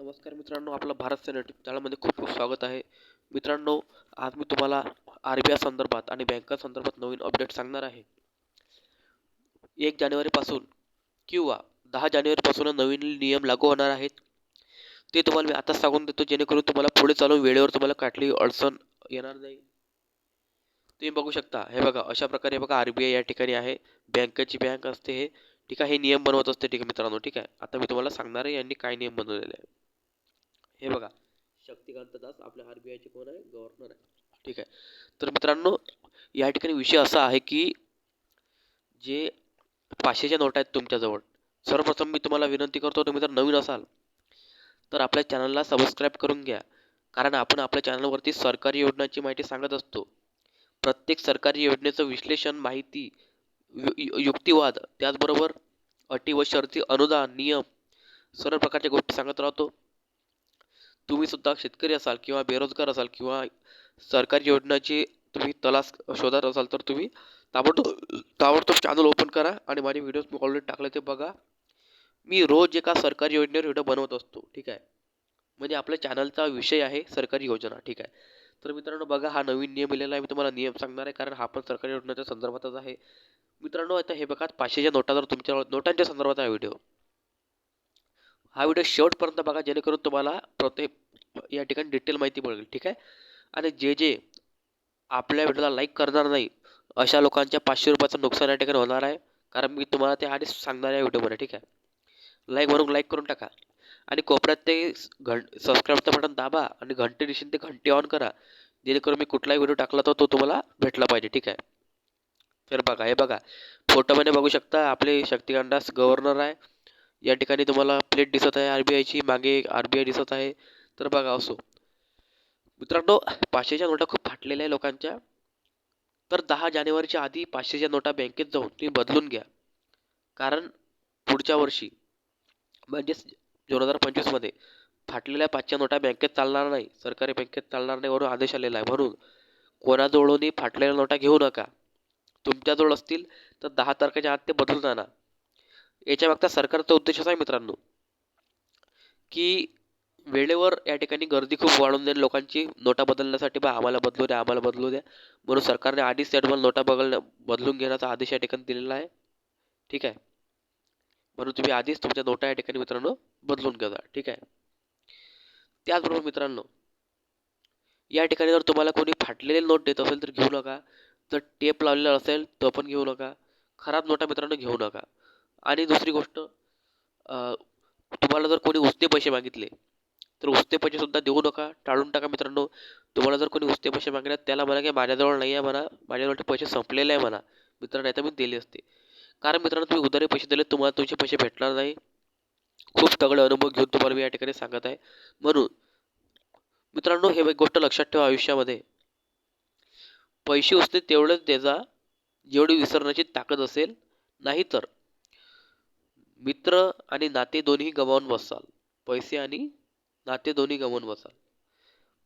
नमस्कार मित्रांनो आपलं भारत सेना यूट्यूब चॅनलमध्ये खूप खूप स्वागत आहे. मित्रांनो आज मी तुम्हाला आर बी आय संदर्भात आणि बँका संदर्भात नवीन अपडेट सांगणार आहे. एक जानेवारीपासून किंवा दहा जानेवारीपासून नवीन नियम लागू होणार आहेत. ते तुम्हाला मी आताच सांगून देतो जेणेकरून तुम्हाला पुढे चालून वेळेवर तुम्हाला काटली अडचण येणार नाही. तुम्ही बघू शकता हे बघा अशा प्रकारे बघा आर बी आय या ठिकाणी आहे. बँकेची बँक असते हे. ठीक आहे हे नियम बनवत असते ठीक आहे मित्रांनो ठीक आहे. आता मी तुम्हाला सांगणार आहे यांनी काय नियम बनवलेले आहे हे बघा. शक्तिकांत दास आपल्या आर बी आयचे कोण आहे? गव्हर्नर आहे. ठीक आहे. तर मित्रांनो या ठिकाणी विषय असा आहे की जे पाचशेच्या नोट आहेत तुमच्याजवळ सर्वप्रथम मी तुम्हाला विनंती करतो तुम्ही जर नवीन असाल तर आपल्या चॅनलला सबस्क्राईब करून घ्या. कारण आपण आपल्या चॅनलवरती सरकारी योजनांची माहिती सांगत असतो. प्रत्येक सरकारी योजनेचं विश्लेषण माहिती युक्तिवाद त्याचबरोबर अटी व शर्ती अनुदान नियम सर्व प्रकारच्या गोष्टी सांगत राहतो. तुम्ही सुद्धा शेतकरी असाल किंवा बेरोजगार असाल किंवा सरकारी योजनाची तुम्ही तलास शोधत असाल तर तुम्ही ताबडतोब ताबडतोब चॅनल ओपन करा आणि माझे व्हिडिओज मी ऑलरेडी टाकले ते बघा. मी रोज एका सरकारी योजनेवर व्हिडिओ बनवत असतो ठीक आहे? म्हणजे आपल्या चॅनलचा विषय आहे सरकारी योजना ठीक आहे? तर मित्रांनो बघा हा नवीन नियम दिलेला आहे. मी तुम्हाला नियम सांगणार आहे कारण हा पण सरकारी योजनेच्या संदर्भातच आहे. मित्रांनो आता हे बघा पाचशेच्या नोटा जर तुमच्या नोटांच्या संदर्भात आहे व्हिडिओ हा व्हिडिओ शेवटपर्यंत बघा जेणेकरून तुम्हाला प्रत्येक या ठिकाणी डिटेल माहिती मिळेल ठीक आहे? आणि जे जे आपल्या व्हिडिओला लाईक करणार नाही अशा लोकांच्या पाचशे रुपयाचं नुकसान या ठिकाणी होणार आहे. कारण मी तुम्हाला ते आधीच सांगणार आहे व्हिडिओमध्ये ठीक आहे? लाईक म्हणून लाईक करून टाका. आणि कोपऱ्यात ते घं सबस्क्राईबचं बटन दाबा आणि घंटे दिसेल ते घंटे ऑन करा. जेणेकरून मी कुठलाही व्हिडिओ टाकला तर तो तुम्हाला भेटला पाहिजे ठीक आहे? तर बघा हे बघा. फोटोमध्ये बघू शकता आपले शक्तिकांडास गव्हर्नर आहे. या ठिकाणी तुम्हाला प्लेट दिसत आहे. आर बी आयची मागे आर बी आय दिसत आहे. तर बघा असो. मित्रांनो पाचशेच्या नोटा खूप फाटलेल्या आहे लोकांच्या. तर दहा जानेवारीच्या आधी पाचशेच्या नोटा बँकेत जाऊन तुम्ही बदलून घ्या. कारण पुढच्या वर्षी म्हणजेच दोन हजार पंचवीसमध्ये फाटलेल्या पाचशे नोटा बँकेत चालणार नाही. सरकारी बँकेत चालणार नाही वरून आदेश आलेला आहे. म्हणून कोणाजवळूनही फाटलेल्या नोटा घेऊ नका. तुमच्याजवळ असतील तर दहा तारखेच्या आत ते बदलून आणा. याच्या मागचा सरकारचा उद्देश असा आहे मित्रांनो की वेळेवर या ठिकाणी गर्दी खूप वाढून देईल लोकांची नोटा बदलण्यासाठी बा आम्हाला बदलू द्या आम्हाला बदलू द्या. म्हणून सरकारने आधीच त्या नोटा बदल बदलून घेण्याचा आदेश या ठिकाणी दिलेला आहे. ठीक आहे? म्हणून तुम्ही आधीच तुमच्या नोटा या ठिकाणी मित्रांनो बदलून घ्या ठीक आहे? त्याचबरोबर मित्रांनो या ठिकाणी जर तुम्हाला कोणी फाटलेले नोट देत असेल तर घेऊ नका. जर टेप लावलेला असेल तो पण घेऊ नका. खराब नोटा मित्रांनो घेऊ नका. आणि दुसरी गोष्ट तुम्हाला जर कोणी उसने पैसे मागितले तर उसने पैसेसुद्धा देऊ नका टाळून टाका मित्रांनो. तुम्हाला जर कोणी उसने पैसे मागण्यात त्याला म्हणा की माझ्याजवळ नाही आहे म्हणा माझ्याजवळ ते पैसे संपलेले आहे म्हणा मित्रांनो नाही तर मी दिले असते. कारण मित्रांनो तुम्ही उधारी पैसे दिले तुम्हाला तुमचे पैसे भेटणार नाही. खूप तगडे अनुभव घेऊन तुम्हाला मी या ठिकाणी सांगत आहे. म्हणून मित्रांनो हे एक गोष्ट लक्षात ठेवा आयुष्यामध्ये. पैसे उसने तेवढेच द्यायचा जेवढी विसरण्याची ताकद असेल नाही तर मित्र आणि नाते दोन्ही गमावून बसाल. पैसे आणि नाते दोन्ही गमावून बसाल.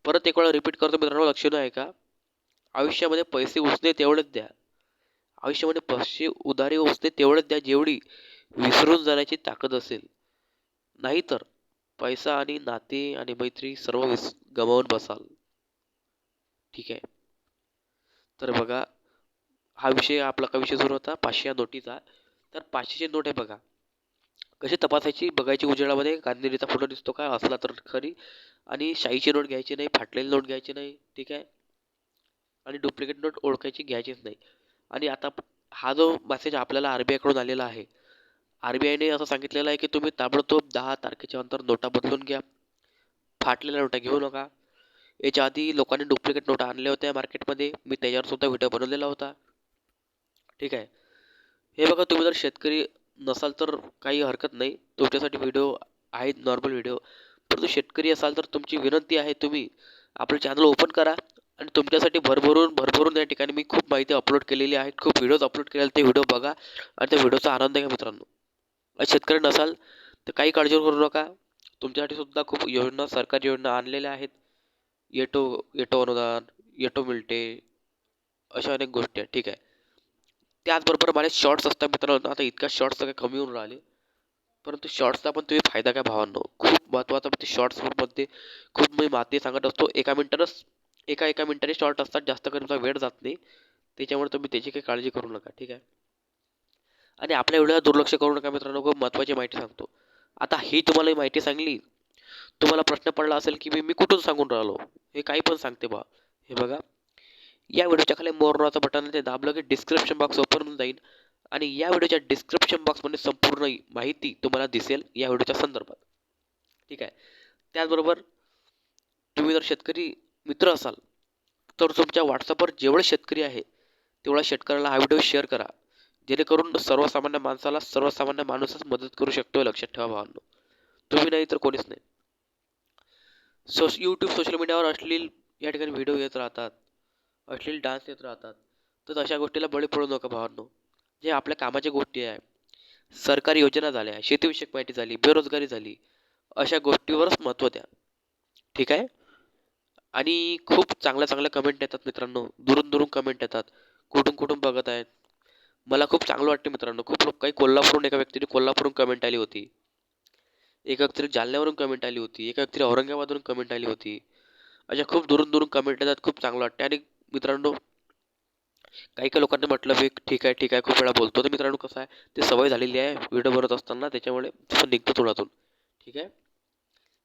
परत एक वेळा रिपीट करतो मित्रांनो लक्ष आहे का आयुष्यामध्ये पैसे उसने तेवढेच द्या. आयुष्यामध्ये पैसे उधारी उसने तेवढेच द्या जेवढी विसरून जाण्याची ताकद असेल. नाहीतर पैसा आणि नाते आणि मैत्री सर्व विस गमावून बसाल. ठीक आहे? तर बघा हा विषय आपला का विषय सुरू होता? पाचशे या नोटीचा. तर पाचशेची नोट आहे बघा. कशी तपासायची? बघायची उजेडामध्ये. गांधीजीचा फोटो दिसतो का? असला तर खरी. आणि शाईची नोट घ्यायची नाही फाटलेली नोट घ्यायची नाही ठीक आहे? आणि डुप्लिकेट नोट ओळखायची घ्यायचीच नाही. आणि आता हा जो मेसेज आपल्याला आर बी आयकडून आलेला आहे आर बी आयने असं सांगितलेलं आहे की तुम्ही ताबडतोब दहा तारखेच्या नंतर नोटा बदलून घ्या. फाटलेल्या नोटा घेऊ नका. याच्या आधी लोकांनी डुप्लिकेट नोटा आणल्या होत्या मार्केटमध्ये. मी त्याच्यावर सुद्धा व्हिडिओ बनवलेला होता. ठीक आहे? हे बघा तुम्ही जर शेतकरी नसाल तर काही हरकत नाही. तुमच्यासाठी व्हिडिओ आहेत नॉर्मल व्हिडिओ परंतु शेतकरी असाल तर तुमची विनंती आहे तुम्ही आपलं चॅनल ओपन करा आणि तुमच्यासाठी भरभरून भरभरून या ठिकाणी मी खूप माहिती अपलोड केलेली आहे. खूप व्हिडिओज अपलोड केलेले ते व्हिडिओ बघा आणि त्या व्हिडिओचा आनंद घ्या मित्रांनो. आणि शेतकरी नसाल तर काही काळजी करू नका. तुमच्यासाठी सुद्धा खूप योजना सरकारी योजना आणलेल्या आहेत. येटो येटो अनुदान येटो मिळते अशा अनेक गोष्टी आहेत. ठीक आहे. त्याचबरोबर माझे शॉर्ट्स असतात मित्रांनो. आता इतका शॉर्ट्स काय कमी होऊन राहिले. परंतु शॉर्ट्सचा पण तुम्ही फायदा काय भावांनो. खूप महत्त्वाचा म्हणजे शॉर्ट्समध्ये खूप मी माती सांगत असतो. एका मिनटानंच एका एका मिनटाने शॉर्ट असतात. जास्त करून तुमचा वेळ जात नाही. त्याच्यामुळे तुम्ही त्याची काही काळजी करू नका. ठीक आहे? आणि आपल्या व्हिडिओला दुर्लक्ष करू नका मित्रांनो. खूप महत्त्वाची माहिती सांगतो. आता ही तुम्हाला ही माहिती सांगली. तुम्हाला प्रश्न पडला असेल की मी मी कुठून सांगून राहिलो? हे काही पण सांगते बा. हे बघा. या व्हिडिओच्या खाली मोरनाचं बटन ते दाबलं की डिस्क्रिप्शन बॉक्स ओपन होऊन जाईल. आणि या व्हिडिओच्या डिस्क्रिप्शन बॉक्समध्ये संपूर्ण माहिती तुम्हाला दिसेल या व्हिडिओच्या संदर्भात. ठीक आहे? त्याचबरोबर तुम्ही जर शेतकरी मित्र असाल तर तुमच्या व्हॉट्सअपवर जेवढे शेतकरी आहे तेवढ्या शेतकऱ्याला हा व्हिडिओ शेअर करा. जेणेकरून सर्वसामान्य माणसाला सर्वसामान्य माणूसच मदत करू शकतो लक्षात ठेवा भावांनो. तुम्ही नाही तर कोणीच नाही. सोश यूट्यूब सोशल मीडियावर असलेली या ठिकाणी व्हिडिओ येत राहतात. अश्लील डान्स येत राहतात तर अशा गोष्टीला बळी पडू नका भावांनो. जे आपल्या कामाच्या गोष्टी आहे सरकारी योजना झाल्या शेतीविषयक माहिती झाली बेरोजगारी झाली अशा गोष्टीवरच महत्त्व द्या. ठीक आहे? आणि खूप चांगल्या चांगल्या कमेंट येतात मित्रांनो. दुरून दुरून कमेंट येतात. कुठून कुठून बघत आहेत? मला खूप चांगलं वाटते मित्रांनो. खूप लोक काही कोल्हापूरून एका व्यक्तीने कोल्हापूरहून कमेंट आली होती. एका व्यक्तीने जालन्यावरून कमेंट आली होती. एका व्यक्तीने औरंगाबादवरून कमेंट आली होती. अशा खूप दुरून दुरून कमेंट येतात. खूप चांगलं वाटते. आणि मित्रांनो काही काही लोकांनी म्हटलं मी ठीक आहे ठीक आहे खूप वेळा बोलतो. तर मित्रांनो कसं आहे ते सवय झालेली आहे व्हिडिओ बनवत असताना त्याच्यामुळे तसं निघतं तोंडातून. ठीक आहे?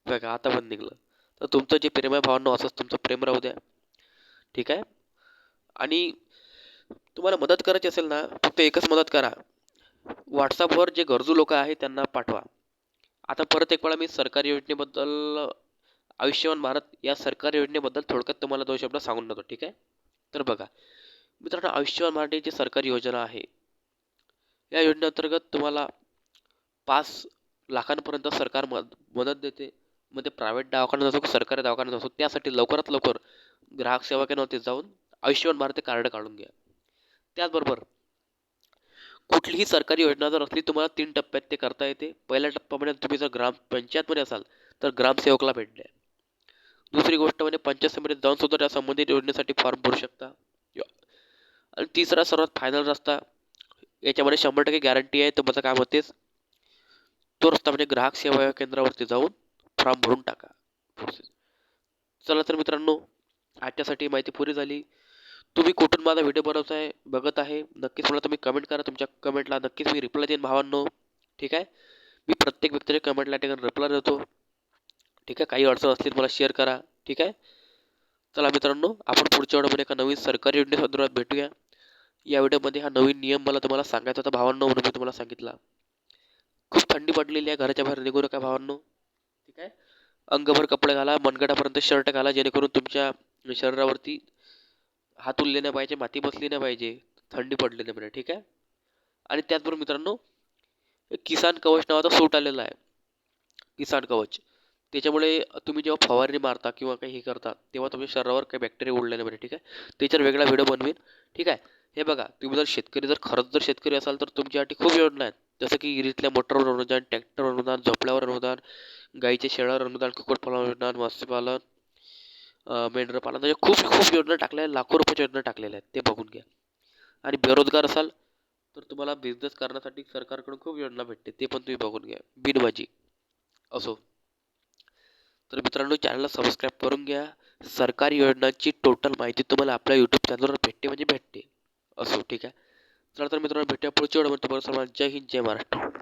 बघा आता पण निघलं. तर तुमचं जे प्रेम आहे भावांनो असंच तुमचं प्रेम राहू द्या. ठीक आहे? आणि तुम्हाला मदत करायची असेल ना फक्त एकच मदत करा. व्हॉट्सअपवर जे गरजू लोक आहेत त्यांना पाठवा. आता परत एक वेळा मी सरकारी योजनेबद्दल आयुष्यमान भारत या सरकारी योजनेबद्दल थोडक्यात तुम्हाला दोन शब्द सांगून देतो ठीक आहे? तर बघा मित्रांनो आयुष्यमान भारत ही जी सरकारी योजना आहे या योजनेअंतर्गत तुम्हाला पाच लाखांपर्यंत सरकार मद मदत देते. मग ते प्रायव्हेट दवाखान्यात असो की सरकारी दवाखान्यात असो त्यासाठी लवकरात लवकर ग्राहक सेवा केंद्रावरती जाऊन आयुष्यमान भारत कार्ड काढून घ्या. त्याचबरोबर कुठलीही सरकारी योजना जर असली तुम्हाला तीन टप्प्यात ते करता येते. पहिल्या टप्प्यामध्ये तुम्ही जर ग्रामपंचायतमध्ये असाल तर ग्रामसेवकला भेट द्या. दुसरी गोष्ट म्हणजे पंचायत समितीत जाऊन सुद्धा त्या संबंधित योजनेसाठी फॉर्म भरू शकता. आणि तिसरा सर्वात फायनल रस्ता याच्यामध्ये शंभर टक्के गॅरंटी आहे तुमचं काम होतेच. तो रस्ता म्हणजे ग्राहक सेवा केंद्रावरती जाऊन फॉर्म भरून टाका. चला तर मित्रांनो आजच्यासाठी माहिती पुरी झाली. तुम्ही कुठून माझा व्हिडिओ बनवत आहे बघत आहे नक्कीच मला तुम्ही कमेंट करा. तुमच्या कमेंटला नक्कीच मी रिप्लाय देईन भावांनो. ठीक आहे? मी प्रत्येक व्यक्तीच्या कमेंटला ठिकाणी रिप्लाय देतो. ठीक आहे? काही अडचण असली तर मला शेअर करा ठीक आहे? चला मित्रांनो आपण पुढच्या वेळेमध्ये एका नवीन सरकारी योजनेसंदर्भात भेटूया. या व्हिडिओमध्ये हा नवीन नियम मला तुम्हाला सांगायचा होता भावांनो म्हणून मी तुम्हाला सांगितला. खूप थंडी पडलेली आहे घराच्या बाहेर निघू नका भावांनो ठीक आहे? अंगभर कपडे घाला मनगटापर्यंत शर्ट घाला जेणेकरून तुमच्या शरीरावरती हात उरले नाही पाहिजे माती बसली नाही पाहिजे थंडी पडली नाही पाहिजे ठीक आहे? आणि त्याचबरोबर मित्रांनो किसान कवच नावाचा सूट आलेला आहे. किसान कवच. त्याच्यामुळे तुम्ही जेव्हा फवारणी मारता किंवा काही हे करता तेव्हा तुमच्या शरीरावर काही बॅक्टेरिया उडले नाही पाहिजे ठीक आहे? त्याच्यावर वेगळा व्हिडिओ बनवीन ठीक आहे? हे बघा तुम्ही जर शेतकरी जर खरंच जर शेतकरी असाल तर तुमच्यासाठी खूप योजना आहेत. जसं की विहिरीतल्या मोटरवर अनुदान ट्रॅक्टरवर अनुदान झोपड्यावर अनुदान गाईच्या शेळावर अनुदान कुक्कुटपालन अनुदान मत्स्यपालन मेंढरपालन म्हणजे खूप खूप योजना टाकल्या आहेत लाखो रुपयाच्या योजना टाकलेल्या आहेत. ते बघून घ्या. आणि बेरोजगार असाल तर तुम्हाला बिझनेस करण्यासाठी सरकारकडून खूप योजना भेटते ते पण तुम्ही बघून घ्या. बिनबाजी असो. तर मित्रांनो चॅनलला सबस्क्राईब करून घ्या. सरकारी योजनांची टोटल माहिती तुम्हाला आपल्या यूट्यूब चॅनलवर भेटते म्हणजे भेटते. असो ठीक आहे? चला तर मित्रांनो भेटूया पुढच्या व्हिडिओमध्ये तुम्हाला सर्वांना जय हिंद जय महाराष्ट्र.